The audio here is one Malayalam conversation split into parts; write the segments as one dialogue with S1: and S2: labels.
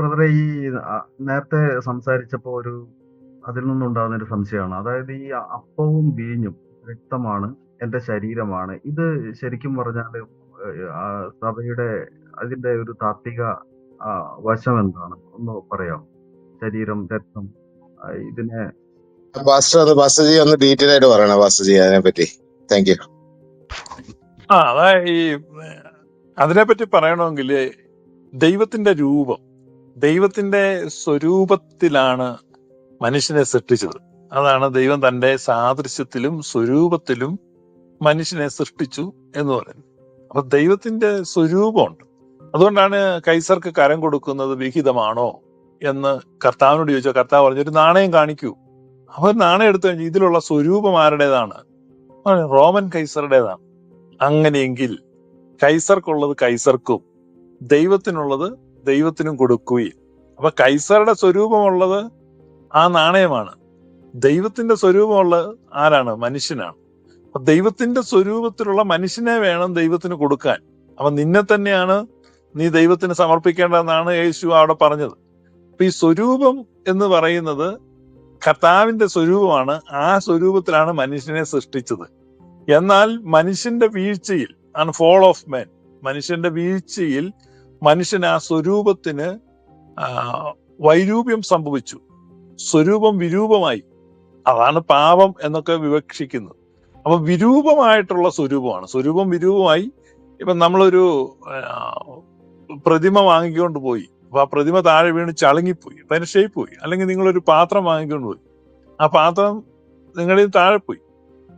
S1: ബ്രദറെ ഈ നേരത്തെ സംസാരിച്ചപ്പോ ഒരു അതിൽ നിന്നുണ്ടാകുന്ന ഒരു സംശയമാണ്. അതായത് ഈ അപ്പവും വീഞ്ഞും രക്തമാണ് എന്റെ ശരീരമാണ്. ഇത് ശരിക്കും പറഞ്ഞാൽ സഭയുടെ അതിന്റെ ഒരു താത്വിക വശം എന്താണ്? ഒന്ന് പറയാം ശരീരം രക്തം ഇതിനെ
S2: പാസ്റ്റർ ഒന്ന് പാസ്റ്റർ ഒന്ന് ഡീറ്റെയിൽ ആയിട്ട് പറയണം അതിനെ പറ്റി. താങ്ക് യു
S3: ആ ഈ അതിനെപ്പറ്റി പറയണമെങ്കിൽ ദൈവത്തിന്റെ രൂപം ദൈവത്തിന്റെ സ്വരൂപത്തിലാണ് മനുഷ്യനെ സൃഷ്ടിച്ചത്. അതാണ് ദൈവം തന്റെ സാദൃശ്യത്തിലും സ്വരൂപത്തിലും മനുഷ്യനെ സൃഷ്ടിച്ചു എന്ന് പറയുന്നത്. അപ്പൊ ദൈവത്തിന്റെ സ്വരൂപമുണ്ട്. അതുകൊണ്ടാണ് കൈസർക്ക് കരം കൊടുക്കുന്നത് വിഹിതമാണോ എന്ന് കർത്താവിനോട് ചോദിച്ചാൽ കർത്താവ് പറഞ്ഞു ഒരു നാണയം കാണിക്കൂ. അവർ നാണയം എടുത്തു കഴിഞ്ഞാൽ ഇതിലുള്ള സ്വരൂപം ആരുടേതാണ്? റോമൻ കൈസറുടേതാണ്. അങ്ങനെയെങ്കിൽ കൈസർക്കുള്ളത് കൈസർക്കും ദൈവത്തിനുള്ളത് ദൈവത്തിനും കൊടുക്കുകയും. അപ്പൊ കൈസറുടെ സ്വരൂപമുള്ളത് ആ നാണയമാണ്. ദൈവത്തിന്റെ സ്വരൂപമുള്ളത് ആരാണ്? മനുഷ്യനാണ്. അപ്പൊ ദൈവത്തിന്റെ സ്വരൂപത്തിലുള്ള മനുഷ്യനെ വേണം ദൈവത്തിന് കൊടുക്കാൻ. അപ്പൊ നിന്നെ തന്നെയാണ് നീ ദൈവത്തിന് സമർപ്പിക്കേണ്ടതെന്നാണ് യേശു അവിടെ പറഞ്ഞത്. അപ്പൊ ഈ സ്വരൂപം എന്ന് പറയുന്നത് കർത്താവിന്റെ സ്വരൂപമാണ്. ആ സ്വരൂപത്തിലാണ് മനുഷ്യനെ സൃഷ്ടിച്ചത്. എന്നാൽ മനുഷ്യന്റെ വീഴ്ചയിൽ ആണ് ഫോൾ ഓഫ് മാൻ മനുഷ്യന്റെ വീഴ്ചയിൽ മനുഷ്യൻ ആ സ്വരൂപത്തിന് വൈരൂപ്യം സംഭവിച്ചു. സ്വരൂപം വിരൂപമായി. അതാണ് പാപം എന്നൊക്കെ വിവക്ഷിക്കുന്നത്. അപ്പൊ വിരൂപമായിട്ടുള്ള സ്വരൂപമാണ്. സ്വരൂപം വിരൂപമായി. ഇപ്പൊ നമ്മളൊരു പ്രതിമ വാങ്ങിക്കൊണ്ട് പോയി. അപ്പൊ ആ പ്രതിമ താഴെ വീണ് ചളുങ്ങിപ്പോയി. അപ്പൊ അതിന്റെ ഷേപ്പ് പോയി അല്ലെങ്കിൽ നിങ്ങളൊരു പാത്രം വാങ്ങിക്കൊണ്ട് പോയി. ആ പാത്രം നിങ്ങളിൽ താഴെ പോയി.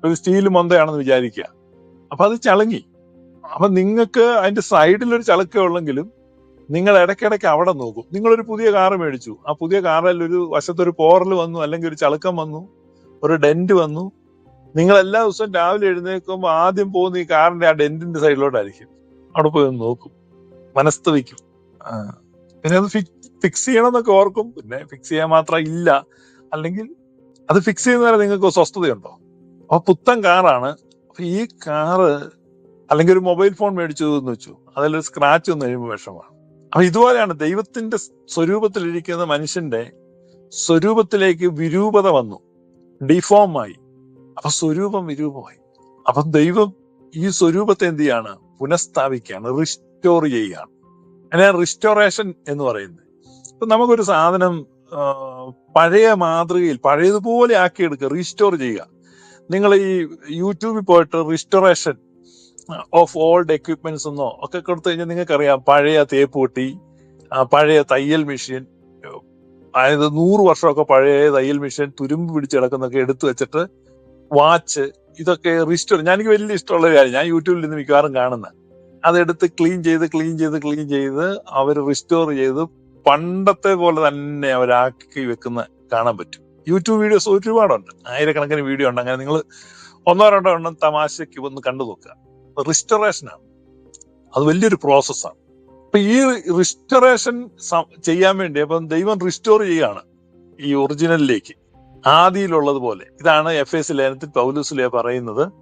S3: ഒരു സ്റ്റീൽ മൊന്തയാണെന്ന് വിചാരിക്കുക. അപ്പൊ അത് ചളുങ്ങി. അപ്പൊ നിങ്ങൾക്ക് അതിന്റെ സൈഡിൽ ഒരു ചളക്ക ഉള്ളെങ്കിലും നിങ്ങൾ ഇടയ്ക്കിടയ്ക്ക് അവിടെ നോക്കും. നിങ്ങളൊരു പുതിയ കാർ മേടിച്ചു. ആ പുതിയ കാറിൽ ഒരു വശത്തൊരു പോറൽ വന്നു അല്ലെങ്കിൽ ഒരു ചളുക്കം വന്നു ഒരു ഡെന്റ് വന്നു. നിങ്ങൾ എല്ലാ ദിവസവും രാവിലെ എഴുന്നേൽക്കുമ്പോൾ ആദ്യം പോകുന്ന ഈ കാറിന്റെ ആ ഡെന്റിന്റെ സൈഡിലോട്ടായിരിക്കും. അവിടെ പോയി ഒന്ന് നോക്കും. മനസ്തവിക്കും. പിന്നെ അത് ഫിക്സ് ചെയ്യണം എന്നൊക്കെ ഓർക്കും. പിന്നെ ഫിക്സ് ചെയ്യാൻ മാത്രം ഇല്ല. അല്ലെങ്കിൽ അത് ഫിക്സ് ചെയ്യുന്നവരെ നിങ്ങൾക്ക് സ്വസ്ഥതയുണ്ടോ? അപ്പൊ പുത്തൻ കാറാണ്. അപ്പൊ ഈ കാറ് അല്ലെങ്കിൽ ഒരു മൊബൈൽ ഫോൺ മേടിച്ചു എന്ന് വെച്ചു. അതിലൊരു സ്ക്രാച്ച് വന്നു കഴിയുമ്പോൾ വിഷമാണ് അപ്പൊ ഇതുപോലെയാണ് ദൈവത്തിന്റെ സ്വരൂപത്തിലിരിക്കുന്ന മനുഷ്യന്റെ സ്വരൂപത്തിലേക്ക് വിരൂപത വന്നു. ഡിഫോം ആയി. അപ്പൊ സ്വരൂപം വിരൂപമായി. അപ്പൊ ദൈവം ഈ സ്വരൂപത്തെ എന്ത് ചെയ്യാണ്? പുനഃസ്ഥാപിക്കുകയാണ്. റിസ്റ്റോർ ചെയ്യുകയാണ്. അങ്ങനെ റിസ്റ്റോറേഷൻ എന്ന് പറയുന്നത്. ഇപ്പൊ നമുക്കൊരു സാധനം പഴയ മാതൃകയിൽ പഴയതുപോലെ ആക്കിയെടുക്കുക റീസ്റ്റോർ ചെയ്യുക. നിങ്ങൾ ഈ യൂട്യൂബിൽ പോയിട്ട് റിസ്റ്റോറേഷൻ ഓഫ് ഓൾഡ് എക്വിപ്മെന്റ്സ് എന്നോ ഒക്കെ കൊടുത്തു കഴിഞ്ഞാൽ നിങ്ങൾക്കറിയാം പഴയ തേപ്പ് പൊട്ടി പഴയ തയ്യൽ മെഷീൻ അതായത് നൂറ് വർഷമൊക്കെ പഴയ തയ്യൽ മെഷീൻ തുരുമ്പ് പിടിച്ച് കിടക്കുന്നൊക്കെ എടുത്തു വെച്ചിട്ട് വാച്ച് ഇതൊക്കെ റിസ്റ്റോർ ഞാൻ എനിക്ക് വലിയ ഇഷ്ടമുള്ള കാര്യം ഞാൻ യൂട്യൂബിൽ നിന്ന് മിക്കവാറും കാണുന്ന. അതെടുത്ത് ക്ലീൻ ചെയ്ത് ക്ലീൻ ചെയ്ത് ക്ലീൻ ചെയ്ത് അവർ റിസ്റ്റോർ ചെയ്ത് പണ്ടത്തെ പോലെ തന്നെ അവരാക്കി വെക്കുന്ന കാണാൻ പറ്റും. യൂട്യൂബ് വീഡിയോസ് ഒരുപാടുണ്ട്. ആയിരക്കണക്കിന് വീഡിയോ ഉണ്ട്. അങ്ങനെ നിങ്ങൾ ഒന്നോ രണ്ടോ എണ്ണം തമാശയ്ക്ക് ഒന്ന് കണ്ടു നോക്കുക. റിസ്റ്റോറേഷൻ ആണ് അത് വലിയൊരു പ്രോസസ്സാണ് അപ്പൊ ഈ റിസ്റ്ററേഷൻ ചെയ്യാൻ വേണ്ടി അപ്പം ദൈവം റിസ്റ്റോർ ചെയ്യാണ് ഈ ഒറിജിനലിലേക്ക് ആദിയിലുള്ളത് പോലെ ഇതാണ് എഫ് എസ് ലേനത്തിൽ പൗലൂസിലെ പറയുന്നത്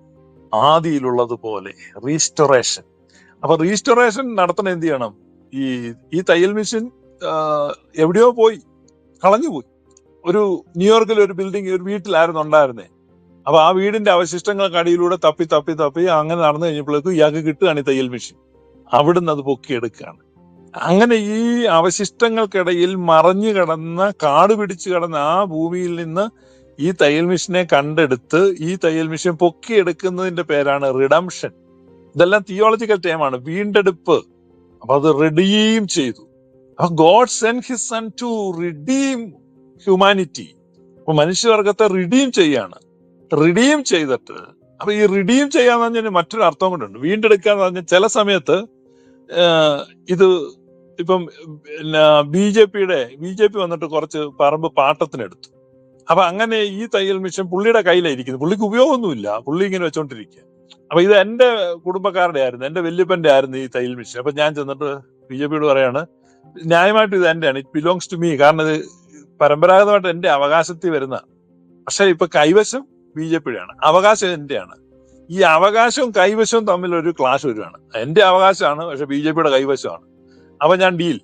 S3: ആദിയിലുള്ളത് പോലെ റീസ്റ്റോറേഷൻ അപ്പൊ റീസ്റ്റോറേഷൻ നടത്തണ എന്ത് ചെയ്യണം? ഈ ഈ തയ്യൽ മെഷീൻ എവിടെയോ പോയി കളഞ്ഞുപോയി. ഒരു ന്യൂയോർക്കിൽ ഒരു ബിൽഡിംഗ് ഒരു വീട്ടിലായിരുന്നു ഉണ്ടായിരുന്നേ അപ്പൊ ആ വീടിന്റെ അവശിഷ്ടങ്ങൾക്ക് അടിയിലൂടെ തപ്പി തപ്പി തപ്പി അങ്ങനെ നടന്നു കഴിഞ്ഞപ്പോഴേക്കും ഇയാൾക്ക് കിട്ടുകയാണ് ഈ തയ്യൽ മെഷീൻ. അവിടുന്ന് അത് പൊക്കിയെടുക്കുകയാണ് അങ്ങനെ ഈ അവശിഷ്ടങ്ങൾക്കിടയിൽ മറഞ്ഞു കിടന്ന കാട് പിടിച്ചു കിടന്ന ആ ഭൂമിയിൽ നിന്ന് ഈ തയ്യൽ മെഷീനെ കണ്ടെടുത്ത് ഈ തയ്യൽ മെഷീൻ പൊക്കിയെടുക്കുന്നതിന്റെ പേരാണ് റിഡംഷൻ. ഇതെല്ലാം തിയോളജിക്കൽ ടൈമാണ് വീണ്ടെടുപ്പ്. അപ്പൊ അത് റെഡീം ചെയ്തു. അപ്പൊ God sent his son to redeem humanity അപ്പൊ മനുഷ്യവർഗത്തെ റിഡീം ചെയ്യാണ്. റിഡീം ചെയ്തിട്ട് അപ്പൊ ഈ റിഡീം ചെയ്യാന്ന് പറഞ്ഞാൽ മറ്റൊരു അർത്ഥം കൊണ്ടുണ്ട് വീണ്ടെടുക്കുക എന്ന് പറഞ്ഞാൽ ചില സമയത്ത് ഇത് ഇപ്പം ബി ജെ പിയുടെ ബി ജെ പി വന്നിട്ട് കുറച്ച് പറമ്പ് പാട്ടത്തിനെടുത്തു. അപ്പൊ അങ്ങനെ ഈ തയ്യൽ മിഷൻ പുള്ളിയുടെ കയ്യിലായിരിക്കുന്നു. പുള്ളിക്ക് ഉപയോഗമൊന്നുമില്ല. പുള്ളി ഇങ്ങനെ വെച്ചോണ്ടിരിക്കുക. അപ്പൊ ഇത് എന്റെ കുടുംബക്കാരുടെ ആയിരുന്നു. എന്റെ വല്യപ്പന്റെ ആയിരുന്നു ഈ തയ്യൽ മിഷൻ. അപ്പൊ ഞാൻ ചെന്നിട്ട് ബി ജെ പിയോട് പറയാണ് ന്യായമായിട്ട് ഇത് എന്റെയാണ്. ഇറ്റ് ബിലോങ്സ് ടു മീ കാരണം ഇത് പരമ്പരാഗതമായിട്ട് എന്റെ അവകാശത്തിൽ വരുന്ന പക്ഷെ ഇപ്പൊ കൈവശം ബി ജെ പിയുടെയാണ്. അവകാശം എന്റെയാണ്. ഈ അവകാശവും കൈവശവും തമ്മിൽ ഒരു ക്ലാഷ് വരുവാണ്. എന്റെ അവകാശമാണ് പക്ഷെ ബി ജെ പിയുടെ കൈവശമാണ്. അപ്പൊ ഞാൻ ഡീൽ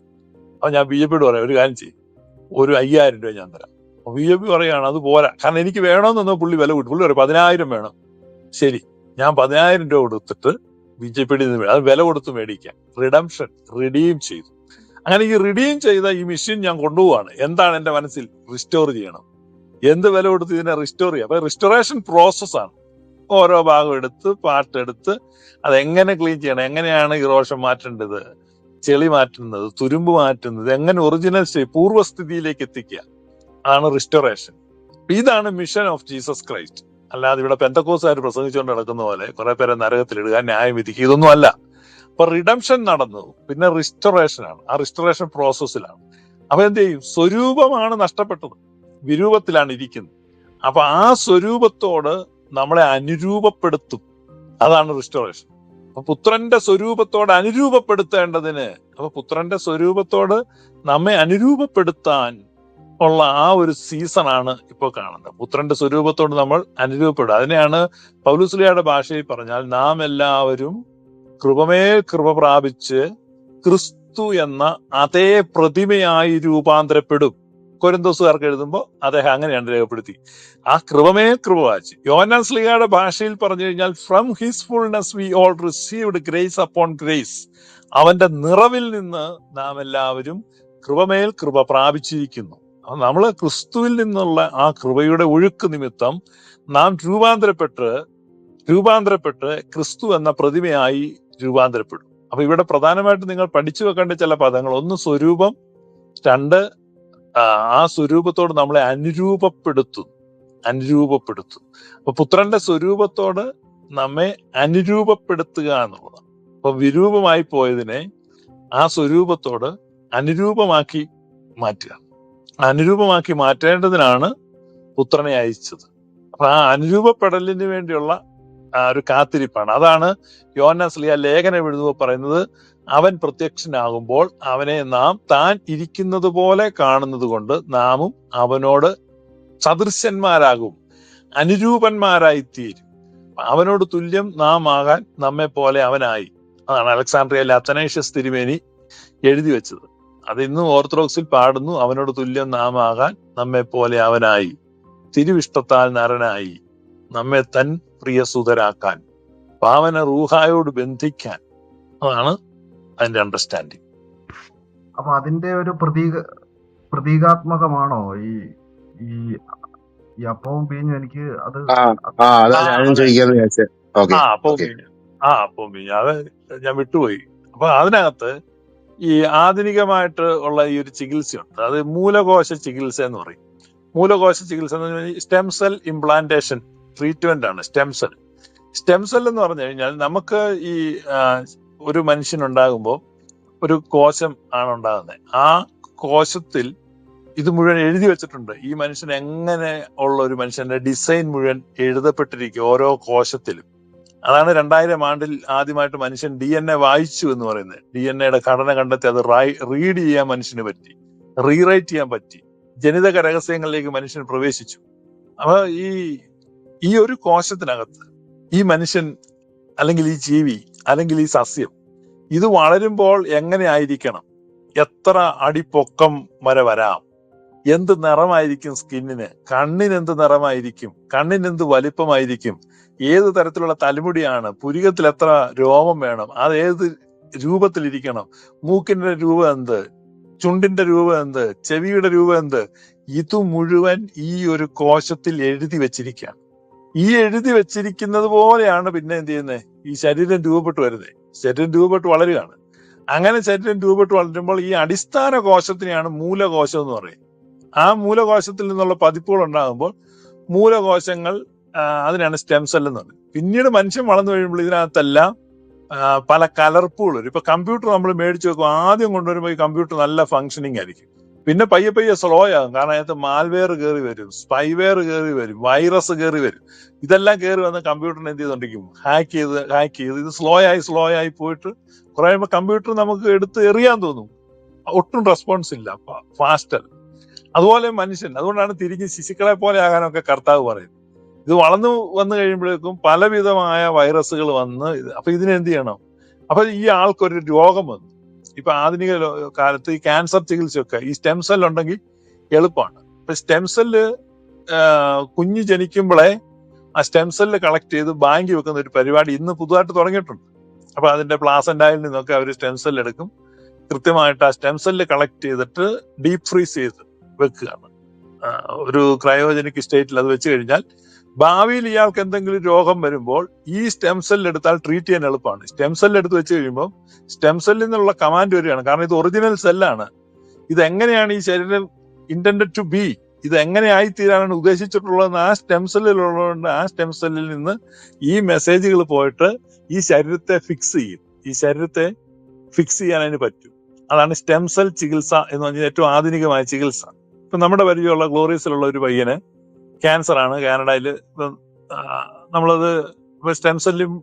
S3: അപ്പൊ ഞാൻ ബി ജെ പിയോട് പറയാം ഒരു കാര്യം ചെയ്യും. ഒരു അയ്യായിരം രൂപ ഞാൻ തരാം. ബി ജെ പി പറയുകയാണ് അത് പോരാ. കാരണം എനിക്ക് വേണമെന്നൊന്ന് പുള്ളി വില കൂട്ടി. പുള്ളി പറയും പതിനായിരം വേണം. ശരി. ഞാൻ പതിനായിരം രൂപ കൊടുത്തിട്ട് ബി ജെ പിയുടെ നിന്ന് അത് വില കൊടുത്ത് മേടിക്കാം. റിഡംഷൻ റിഡീം ചെയ്തു. അങ്ങനെ ഈ റിഡീം ചെയ്ത ഈ മെഷീൻ ഞാൻ കൊണ്ടുപോവാണ്. എന്താണ് എന്റെ മനസ്സിൽ റിസ്റ്റോർ ചെയ്യണം? എന്ത് വില കൊടുത്ത് ഇതിനെ റിസ്റ്റോർ ചെയ്യാം? അപ്പൊ റിസ്റ്റോറേഷൻ പ്രോസസ്സാണ് ഓരോ ഭാഗം എടുത്ത് പാട്ടെടുത്ത് അത് എങ്ങനെ ക്ലീൻ ചെയ്യണം? എങ്ങനെയാണ് ഈ റോഷം മാറ്റേണ്ടത്? ചെളി മാറ്റുന്നത് തുരുമ്പ് മാറ്റുന്നത് എങ്ങനെ ഒറിജിനൽ സ്റ്റേ പൂർവസ്ഥിതിയിലേക്ക് എത്തിക്കുക? ആണ് റിസ്റ്റോറേഷൻ ഇതാണ് മിഷൻ ഓഫ് ജീസസ് ക്രൈസ്റ്റ് അല്ലാതെ ഇവിടെ പെന്തക്കോസുകാർ പ്രസംഗിച്ചുകൊണ്ട് നടക്കുന്ന പോലെ കുറെ പേരെ നരകത്തിലിടുക ന്യായം വിധിക്കുക ഇതൊന്നും അല്ല. അപ്പൊ റിഡംഷൻ നടന്നു. പിന്നെ റിസ്റ്റോറേഷൻ ആണ്. ആ റിസ്റ്റോറേഷൻ പ്രോസസ്സിലാണ് അപ്പൊ എന്ത് ചെയ്യും? സ്വരൂപമാണ് നഷ്ടപ്പെട്ടത്. വിരൂപത്തിലാണ് ഇരിക്കുന്നത്. അപ്പൊ ആ സ്വരൂപത്തോട് നമ്മളെ അനുരൂപപ്പെടുത്തും. അതാണ് റിസ്റ്റോറേഷൻ അപ്പൊ പുത്രന്റെ സ്വരൂപത്തോട് അനുരൂപപ്പെടുത്തേണ്ടതിന് അപ്പൊ പുത്രന്റെ സ്വരൂപത്തോട് നമ്മെ അനുരൂപപ്പെടുത്താൻ ഉള്ള ആ ഒരു സീസണാണ് ഇപ്പോൾ കാണുന്നത്. പുത്രന്റെ സ്വരൂപത്തോട് നമ്മൾ അനുരൂപപ്പെടുക. അതിനെയാണ് പൗലുസ്ലിയുടെ ഭാഷയിൽ പറഞ്ഞാൽ നാം എല്ലാവരും കൃപമേൽ കൃപ പ്രാപിച്ച് ക്രിസ്തു എന്ന അതേ പ്രതിമയായി രൂപാന്തരപ്പെടും. കൊരിന്തോസുകാർക്ക് എഴുതുമ്പോൾ അദ്ദേഹം അങ്ങനെയാണ് രേഖപ്പെടുത്തി. ആ കൃപമേ കൃപ യോനാ സ്ലിഗയുടെ ഭാഷയിൽ പറഞ്ഞു കഴിഞ്ഞാൽ from his fullness we all received grace upon grace അവന്റെ നിറവിൽ നിന്ന് നാം എല്ലാവരും കൃപമേൽ കൃപ പ്രാപിച്ചിരിക്കുന്നു. നമ്മൾ ക്രിസ്തുവിൽ നിന്നുള്ള ആ കൃപയുടെ ഒഴുക്ക് നിമിത്തം നാം രൂപാന്തരപ്പെട്ട് രൂപാന്തരപ്പെട്ട് ക്രിസ്തു എന്ന പ്രതിമയായി രൂപാന്തരപ്പെടും. അപ്പൊ ഇവിടെ പ്രധാനമായിട്ട് നിങ്ങൾ പഠിച്ചു വെക്കേണ്ട ചില പദങ്ങൾ. ഒന്ന് സ്വരൂപം രണ്ട് ആ, സ്വരൂപത്തോട് നമ്മളെ അനുരൂപപ്പെടുത്തുന്നു. അനുരൂപപ്പെടുത്തും അപ്പൊ പുത്രന്റെ സ്വരൂപത്തോട് നമ്മെ അനുരൂപപ്പെടുത്തുക എന്നുള്ളതാണ്. അപ്പൊ വിരൂപമായി പോയതിനെ ആ സ്വരൂപത്തോട് അനുരൂപമാക്കി മാറ്റുക. അനുരൂപമാക്കി മാറ്റേണ്ടതിനാണ് പുത്രനെ അയച്ചത്. അപ്പൊ ആ അനുരൂപപ്പെടലിന് വേണ്ടിയുള്ള ഒരു കാത്തിരിപ്പാണ്. അതാണ് യോനസ്ലിയ ലേഖനം എഴുതുമ്പോൾ പറയുന്നത് അവൻ പ്രത്യക്ഷനാകുമ്പോൾ അവനെ നാം താൻ ഇരിക്കുന്നത് പോലെ കാണുന്നത് കൊണ്ട് നാമും അവനോട് സദൃശന്മാരാകും അനുരൂപന്മാരായി തീരും അവനോട് തുല്യം നാം ആകാൻ നമ്മെ പോലെ അവനായി. അതാണ് അലക്സാണ്ട്രിയയിലെ അത്തനേഷ്യസ് തിരുമേനി എഴുതി വെച്ചത്. അത് ഇന്നും ഓർത്തഡോക്സിൽ പാടുന്നു അവനോട് തുല്യം നാം ആകാൻ നമ്മെ പോലെ അവനായി. തിരുവിഷ്ടത്താൽ നരനായി നമ്മെ തൻ പ്രിയസുതരാക്കാൻ പാവന റൂഹായോട് ബന്ധിക്കാൻ. അതാണ് അതിന്റെ അണ്ടർസ്റ്റാൻഡിങ്
S1: അപ്പൊ അതിന്റെ ഒരു പ്രതീക പ്രതീകാത്മകമാണോ? ഈ ഈ ഈ അപ്പവും പിഴിഞ്ഞു എനിക്ക് അത്
S2: ആ അപ്പവും പിഴിഞ്ഞു
S3: ആ അപ്പം
S2: ഓക്കെ
S3: ആ അപ്പം അത് ഞാൻ വിട്ടുപോയി. അപ്പൊ അതിനകത്ത് ഈ ആധുനികമായിട്ട് ഉള്ള ഈ ഒരു ചികിത്സയുണ്ട്. അത് മൂലകോശ ചികിത്സ എന്ന് പറയും. മൂലകോശ ചികിത്സ എന്ന് പറഞ്ഞാൽ സ്റ്റെം സെൽ ഇംപ്ലാന്റേഷൻ ട്രീറ്റ്മെന്റ് ആണ് സ്റ്റെം സെൽ സ്റ്റെം സെൽ എന്ന് പറഞ്ഞു കഴിഞ്ഞാൽ നമുക്ക് ഈ ഒരു മനുഷ്യനുണ്ടാകുമ്പോൾ ഒരു കോശം ആണ് ഉണ്ടാകുന്നത് ആ കോശത്തിൽ ഇത് മുഴുവൻ എഴുതി വെച്ചിട്ടുണ്ട്. ഈ മനുഷ്യൻ എങ്ങനെ ഉള്ള ഒരു മനുഷ്യന്റെ ഡിസൈൻ മുഴുവൻ എഴുതപ്പെട്ടിരിക്കും ഓരോ കോശത്തിലും. അതാണ് രണ്ടായിരം ആണ്ടിൽ ആദ്യമായിട്ട് മനുഷ്യൻ ഡി എൻ എ വായിച്ചു എന്ന് പറയുന്നത്. ഡി എൻ എയുടെ ഘടന കണ്ടെത്തി അത് റീഡ് ചെയ്യാൻ മനുഷ്യന് പറ്റി. റീറൈറ്റ് ചെയ്യാൻ പറ്റി. ജനിതക രഹസ്യങ്ങളിലേക്ക് മനുഷ്യൻ പ്രവേശിച്ചു. അപ്പൊ ഈ ഈ ഒരു കോശത്തിനകത്ത് ഈ മനുഷ്യൻ അല്ലെങ്കിൽ ഈ ജീവി അല്ലെങ്കിൽ ഈ സസ്യം. ഇത് വളരുമ്പോൾ എങ്ങനെ ആയിരിക്കണം എത്ര അടിപ്പൊക്കം വരെ വരാം? എന്ത് നിറമായിരിക്കും സ്കിന്നിന്? കണ്ണിന് എന്ത് നിറമായിരിക്കും? കണ്ണിന് എന്ത് വലിപ്പമായിരിക്കും? ഏത് തരത്തിലുള്ള തലമുടിയാണ്? പുരികത്തിൽ എത്ര രോമം വേണം? അത് ഏത് രൂപത്തിലിരിക്കണം? മൂക്കിന്റെ രൂപം എന്ത്? ചുണ്ടിന്റെ രൂപം എന്ത്? ചെവിയുടെ രൂപം എന്ത്? ഇത് മുഴുവൻ ഈ ഒരു കോശത്തിൽ എഴുതി വെച്ചിരിക്കുകയാണ്. ഈ എഴുതി വെച്ചിരിക്കുന്നത് പോലെയാണ് പിന്നെ എന്ത് ചെയ്യുന്നത് ഈ ശരീരം രൂപപ്പെട്ട് വരുന്നത് ശരീരം രൂപപ്പെട്ട് വളരുകയാണ്. അങ്ങനെ ശരീരം രൂപപ്പെട്ട് വളരുമ്പോൾ ഈ അടിസ്ഥാന കോശത്തിനെയാണ് മൂലകോശം എന്ന് പറയും ആ മൂലകോശത്തിൽ നിന്നുള്ള പതിപ്പുകൾ ഉണ്ടാകുമ്പോൾ മൂലകോശങ്ങൾ അതിനാണ് സ്റ്റെം സെൽ എന്ന് പറയുന്നത്. പിന്നീട് മനുഷ്യൻ വളർന്നു കഴിയുമ്പോൾ ഇതിനകത്തെല്ലാം പല കലർപ്പുകൾ വരും. ഇപ്പൊ കമ്പ്യൂട്ടർ നമ്മൾ മേടിച്ചു വെക്കും ആദ്യം കൊണ്ടുവരുമ്പോൾ ഈ കമ്പ്യൂട്ടർ നല്ല ഫങ്ഷനിങ് ആയിരിക്കും. പിന്നെ പയ്യെ പയ്യെ സ്ലോ ആകും കാരണം അതിനകത്ത് മാൽവെയർ കയറി വരും സ്പൈവെയർ കയറി വരും വൈറസ് കയറി വരും. ഇതെല്ലാം കയറി വന്ന് കമ്പ്യൂട്ടറിനെ എന്ത് ചെയ്തോണ്ടിരിക്കും? ഹാക്ക് ചെയ്ത് ഹാക്ക് ചെയ്ത്. ഇത് സ്ലോ ആയി സ്ലോ ആയി പോയിട്ട് കുറെ കഴിയുമ്പോൾ കമ്പ്യൂട്ടർ നമുക്ക് എടുത്ത് എറിയാൻ തോന്നും. ഒട്ടും റെസ്പോൺസ് ഇല്ല ഫാസ്റ്റർ അതുപോലെ മനുഷ്യൻ അതുകൊണ്ടാണ് തിരിഞ്ഞ് ശിശുക്കളെ പോലെ ആകാനൊക്കെ കർത്താവ് പറയുന്നത്. ഇത് വളർന്നു വന്നു കഴിയുമ്പോഴേക്കും പലവിധമായ വൈറസുകൾ വന്ന് അപ്പൊ ഇതിനെന്ത് ചെയ്യണം? അപ്പൊ ഈ ആൾക്കൊരു രോഗം വന്നു. ഇപ്പൊ ആധുനിക കാലത്ത് ഈ ക്യാൻസർ ചികിത്സയൊക്കെ ഈ സ്റ്റെം സെൽ ഉണ്ടെങ്കിൽ എളുപ്പമാണ്. ഇപ്പൊ സ്റ്റെം സെല്ല് കുഞ്ഞ് ജനിക്കുമ്പോഴേ ആ സ്റ്റെം സെല്ല് കളക്ട് ചെയ്ത് ബാങ്കി വെക്കുന്ന ഒരു പരിപാടി ഇന്ന് പുതുതായിട്ട് തുടങ്ങിയിട്ടുണ്ട്. അപ്പൊ അതിന്റെ പ്ലാസൻഡായിൽ നിന്നൊക്കെ അവർ സ്റ്റെം സെൽ എടുക്കും. കൃത്യമായിട്ട് ആ സ്റ്റെം സെല്ല് കളക്ട് ചെയ്തിട്ട് ഡീപ് ഫ്രീസ് ചെയ്ത് വെക്കുകയാണ് ഒരു ക്രയോജനിക് സ്റ്റേറ്റിൽ അത് വെച്ച് കഴിഞ്ഞാൽ ഭാവിയിൽ ഇയാൾക്ക് എന്തെങ്കിലും രോഗം വരുമ്പോൾ ഈ സ്റ്റെം സെല്ല് എടുത്താൽ ട്രീറ്റ് ചെയ്യാൻ എളുപ്പമാണ്. സ്റ്റെം സെല്ല് എടുത്ത് വെച്ച് കഴിയുമ്പോൾ സ്റ്റെം സെല്ലിൽ നിന്നുള്ള കമാൻഡ് വരികയാണ്. കാരണം ഇത് ഒറിജിനൽ സെല്ലാണ് ഇത് എങ്ങനെയാണ് ഈ ശരീരം ഇന്റൻഡഡ് ടു ബി ഇത് എങ്ങനെ ആയിത്തീരാനാണ് ഉദ്ദേശിച്ചിട്ടുള്ളതെന്ന് ആ സ്റ്റെം സെല്ലിലുള്ളതുകൊണ്ട് ആ സ്റ്റെം സെല്ലിൽ നിന്ന് ഈ മെസ്സേജുകൾ പോയിട്ട് ഈ ശരീരത്തെ ഫിക്സ് ചെയ്യും. ഈ ശരീരത്തെ ഫിക്സ് ചെയ്യാൻ അതിന് പറ്റും. അതാണ് സ്റ്റെം സെൽ ചികിത്സ എന്ന് പറഞ്ഞാൽ ഏറ്റവും ആധുനികമായ ചികിത്സ. ഇപ്പൊ നമ്മുടെ പരിചയമുള്ള ഗ്ലോറിയസിലുള്ള ഒരു പയ്യന് ക്യാൻസർ ആണ് കാനഡയിൽ നമ്മളത് സ്റ്റെം സെല്ലും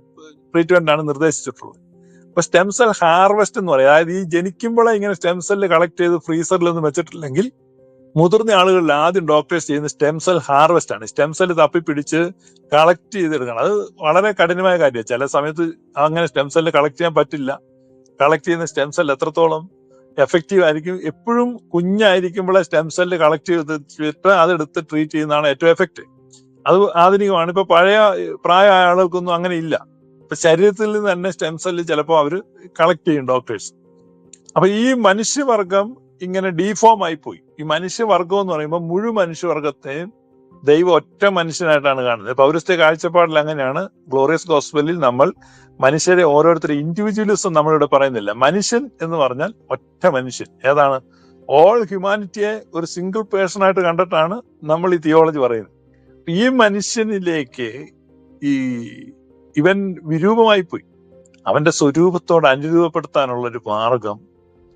S3: ട്രീറ്റ്മെന്റ് ആണ് നിർദ്ദേശിച്ചിട്ടുള്ളത്. ഇപ്പൊ സ്റ്റെം സെൽ ഹാർവെസ്റ്റ് എന്ന് പറയും. അതായത് ഈ ജനിക്കുമ്പോഴേ ഇങ്ങനെ സ്റ്റെം സെല്ല് കളക്ട് ചെയ്ത് ഫ്രീസറിലൊന്നും വെച്ചിട്ടില്ലെങ്കിൽ മുതിർന്ന ആളുകളിൽ ആദ്യം ഡോക്ടേഴ്സ് ചെയ്യുന്ന സ്റ്റെം സെൽ ഹാർവെസ്റ്റ് ആണ് സ്റ്റെം സെൽ തപ്പിപ്പിടിച്ച് കളക്ട് ചെയ്തെടുക്കണം. അത് വളരെ കഠിനമായ കാര്യമാണ്. ചില സമയത്ത് അങ്ങനെ സ്റ്റെം സെല്ല് കളക്ട് ചെയ്യാൻ പറ്റില്ല. കളക്ട് ചെയ്യുന്ന സ്റ്റെം സെൽ എത്രത്തോളം എഫക്റ്റീവ് ആയിരിക്കും. എപ്പോഴും കുഞ്ഞായിരിക്കുമ്പോഴേ സ്റ്റെം സെല്ല് കളക്ട് ചെയ്തിട്ട് അതെടുത്ത് ട്രീറ്റ് ചെയ്യുന്നതാണ് ഏറ്റവും എഫക്റ്റ് അത് ആധുനികമാണ്. ഇപ്പൊ പഴയ പ്രായമായ ആളുകൾക്കൊന്നും അങ്ങനെ ഇല്ല. ഇപ്പൊ ശരീരത്തിൽ നിന്ന് തന്നെ സ്റ്റെം സെല്ല് ചിലപ്പോൾ അവർ കളക്ട് ചെയ്യും ഡോക്ടേഴ്സ് അപ്പൊ ഈ മനുഷ്യവർഗം ഇങ്ങനെ ഡീഫോം ആയി പോയി. ഈ മനുഷ്യവർഗം എന്ന് പറയുമ്പോൾ മുഴുവൻ മനുഷ്യവർഗത്തെയും ദൈവം ഒറ്റ മനുഷ്യനായിട്ടാണ് കാണുന്നത്. പൗരസ്ത്യ കാഴ്ചപ്പാടിൽ അങ്ങനെയാണ്. ഗ്ലോറിയസ് ഗോസ്ബലിൽ നമ്മൾ മനുഷ്യരെ ഓരോരുത്തർ ഇൻഡിവിജ്വലിസം നമ്മളിവിടെ പറയുന്നില്ല. മനുഷ്യൻ എന്ന് പറഞ്ഞാൽ ഒറ്റ മനുഷ്യൻ. ഏതാണ്? ഓൾ ഹ്യൂമാനിറ്റിയെ ഒരു സിംഗിൾ പേഴ്സൺ ആയിട്ട് കണ്ടിട്ടാണ് നമ്മൾ ഈ തിയോളജി പറയുന്നത്. ഈ മനുഷ്യനിലേക്ക് ഈ ഇവൻ വിരൂപമായി പോയി അവന്റെ സ്വരൂപത്തോട് അനുരൂപപ്പെടുത്താനുള്ള ഒരു മാർഗം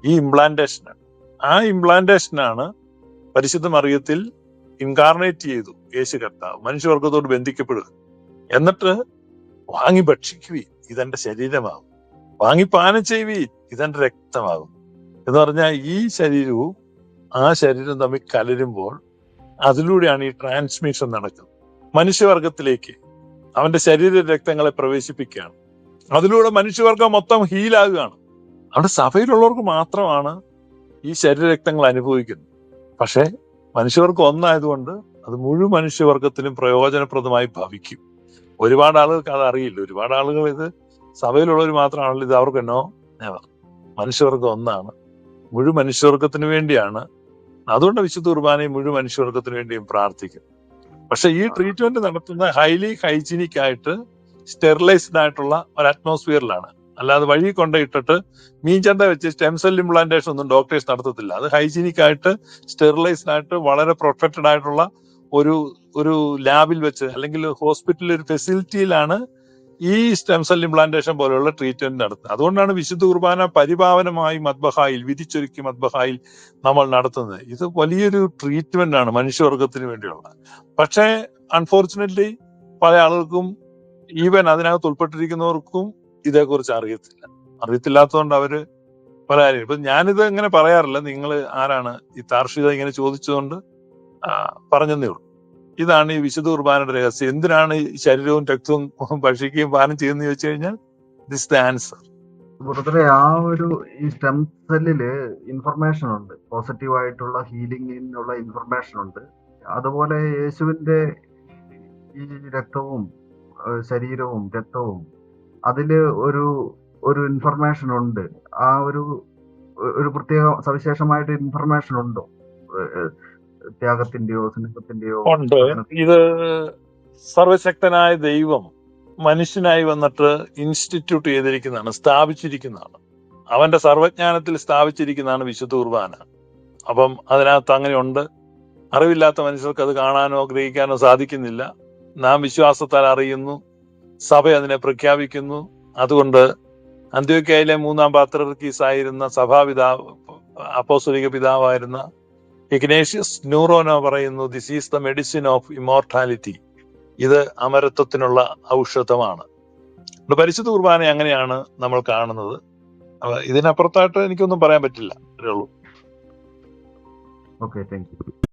S3: ഈ ഇംപ്ലാന്റേഷനാണ് ആ ഇംപ്ലാന്റേഷനാണ് പരിശുദ്ധ മറിയത്തിൽ ഇൻകാർണേറ്റ് ചെയ്തു യേശു കർത്താവ് മനുഷ്യവർഗത്തോട് ബന്ധിക്കപ്പെടുക. എന്നിട്ട് വാങ്ങി ഭക്ഷിക്കുവീൻ ഇതെന്റെ ശരീരമാകും. വാങ്ങി പാനം ചെയ്യുവീൻ ഇതെന്റെ രക്തമാകും. എന്ന് പറഞ്ഞാൽ ഈ ശരീരവും ആ ശരീരം തമ്മിൽ കലരുമ്പോൾ അതിലൂടെയാണ് ഈ ട്രാൻസ്മിഷൻ നടക്കുന്നത്. മനുഷ്യവർഗത്തിലേക്ക് അവന്റെ ശരീര രക്തങ്ങളെ പ്രവേശിപ്പിക്കുകയാണ്. അതിലൂടെ മനുഷ്യവർഗം മൊത്തം ഹീലാകുകയാണ് അവിടെ സഭയിലുള്ളവർക്ക് മാത്രമാണ് ഈ ശരീരരക്തങ്ങൾ അനുഭവിക്കുന്നത്. പക്ഷേ മനുഷ്യവർഗം ഒന്നായതുകൊണ്ട് അത് മുഴുവൻ മനുഷ്യവർഗത്തിനും പ്രയോജനപ്രദമായി ഭവിക്കും. ഒരുപാട് ആളുകൾക്ക് അത് അറിയില്ല. ഒരുപാട് ആളുകൾ ഇത് സഭയിലുള്ളവർ മാത്രമാണല്ലോ ഇത് അവർക്ക് എന്നോ മനുഷ്യവർഗം ഒന്നാണ്. മുഴുവൻ മനുഷ്യവർഗത്തിന് വേണ്ടിയാണ്. അതുകൊണ്ട് വിശുദ്ധ കുർബാനയും മുഴുവൻ മനുഷ്യവർഗത്തിന് വേണ്ടിയും പ്രാർത്ഥിക്കും. പക്ഷെ ഈ ട്രീറ്റ്മെന്റ് നടത്തുന്ന ഹൈലി ഹൈജീനിക് ആയിട്ട് സ്റ്റെറിലൈസ്ഡ് ആയിട്ടുള്ള ഒരു അറ്റ്മോസ്ഫിയറിലാണ് അല്ലാതെ വഴി കൊണ്ടിട്ടിട്ട് മീൻചന്ത വെച്ച് സ്റ്റെം സെൽ ഇംപ്ലാന്റേഷൻ ഒന്നും ഡോക്ടേഴ്സ് നടത്തത്തില്ല. അത് ഹൈജീനിക് ആയിട്ട് സ്റ്റെറിലൈസ്ഡ് ആയിട്ട് വളരെ പ്രൊട്ടക്റ്റഡ് ആയിട്ടുള്ള ഒരു ഒരു ലാബിൽ വെച്ച് അല്ലെങ്കിൽ ഹോസ്പിറ്റലിൽ ഒരു ഫെസിലിറ്റിയിലാണ് ഈ സ്റ്റെം സെൽ ഇംപ്ലാന്റേഷൻ പോലെയുള്ള ട്രീറ്റ്മെന്റ് നടത്തുന്നത്. അതുകൊണ്ടാണ് വിശുദ്ധ കുർബാന പരിപാവനമായി മദ്ബഹായിൽ വിധിച്ചൊരുക്കി മദ്ബഹായിൽ നമ്മൾ നടത്തുന്നത്. ഇത് വലിയൊരു ട്രീറ്റ്മെന്റ് ആണ് മനുഷ്യവർഗത്തിന് വേണ്ടിയുള്ള. പക്ഷേ അൺഫോർച്ചുനേറ്റ്ലി പല ആളുകൾക്കും ഈവൻ അതിനകത്ത് ഉൾപ്പെട്ടിരിക്കുന്നവർക്കും ഇതേക്കുറിച്ച് അറിയത്തില്ല. അറിയത്തില്ലാത്തതുകൊണ്ട് അവർ പല കാര്യം ഇപ്പൊ ഞാനിത് ഇങ്ങനെ പറയാറില്ല. നിങ്ങൾ ആരാണ്? ഈ താർഷിക ഇങ്ങനെ ചോദിച്ചതുകൊണ്ട് പറഞ്ഞതേ ഉള്ളൂ. ഇതാണ് ഈ വിശുദ്ധ കുർബാനയുടെ രഹസ്യം. എന്തിനാണ് ഈ ശരീരവും രക്തവും ഭക്ഷിക്കുകയും പാനം ചെയ്യുന്നത് ചോദിച്ചു കഴിഞ്ഞാൽ ദിസ് ദ ആൻസർ
S1: ആ ഒരു ഈ സ്റ്റെം സെല്ലിൽ ഇൻഫർമേഷൻ ഉണ്ട്. പോസിറ്റീവ് ആയിട്ടുള്ള ഹീലിംഗിനുള്ള ഇൻഫർമേഷൻ ഉണ്ട്. അതുപോലെ യേശുവിന്റെ ഈ രക്തവും ശരീരവും രക്തവും അതിൽ ഒരു ഒരു ഇൻഫർമേഷൻ ഉണ്ട്. ആ ഒരു ഒരു പ്രത്യേക സവിശേഷമായിട്ട് ഇൻഫർമേഷൻ ഉണ്ടോ? ത്യാഗത്തിന്റെയോ സ്നേഹത്തിന്റെയോ?
S3: ഉണ്ട്. ഇത് സർവശക്തനായ ദൈവം മനുഷ്യനായി വന്നിട്ട് ഇൻസ്റ്റിറ്റ്യൂട്ട് ചെയ്തിരിക്കുന്നതാണ് സ്ഥാപിച്ചിരിക്കുന്നതാണ്. അവന്റെ സർവജ്ഞാനത്തിൽ സ്ഥാപിച്ചിരിക്കുന്നതാണ് വിശുദ്ധ കുർബാന. അപ്പം അതിനകത്ത് അങ്ങനെയുണ്ട്. അറിവില്ലാത്ത മനുഷ്യർക്ക് അത് കാണാനോ ഗ്രഹിക്കാനോ സാധിക്കുന്നില്ല. നാം വിശ്വാസത്താൽ അറിയുന്നു. സഭ അതിനെ പ്രഖ്യാപിക്കുന്നു. അതുകൊണ്ട് അന്ത്യോക്കയിലെ മൂന്നാം പാത്രർക്കീസ് ആയിരുന്ന സഭാപിതാവ് അപ്പോസ്തലിക പിതാവായിരുന്ന ഇഗ്നേഷ്യസ് ന്യൂറോനോ പറയുന്നു this is the medicine of immortality ഇത് അമരത്വത്തിനുള്ള ഔഷധമാണ്. പരിശുദ്ധ കുർബാന അങ്ങനെയാണ് നമ്മൾ കാണുന്നത്. ഇതിനപ്പുറത്തായിട്ട് എനിക്കൊന്നും പറയാൻ പറ്റില്ല. അത്രേ ഉള്ളൂ.
S1: Okay thank you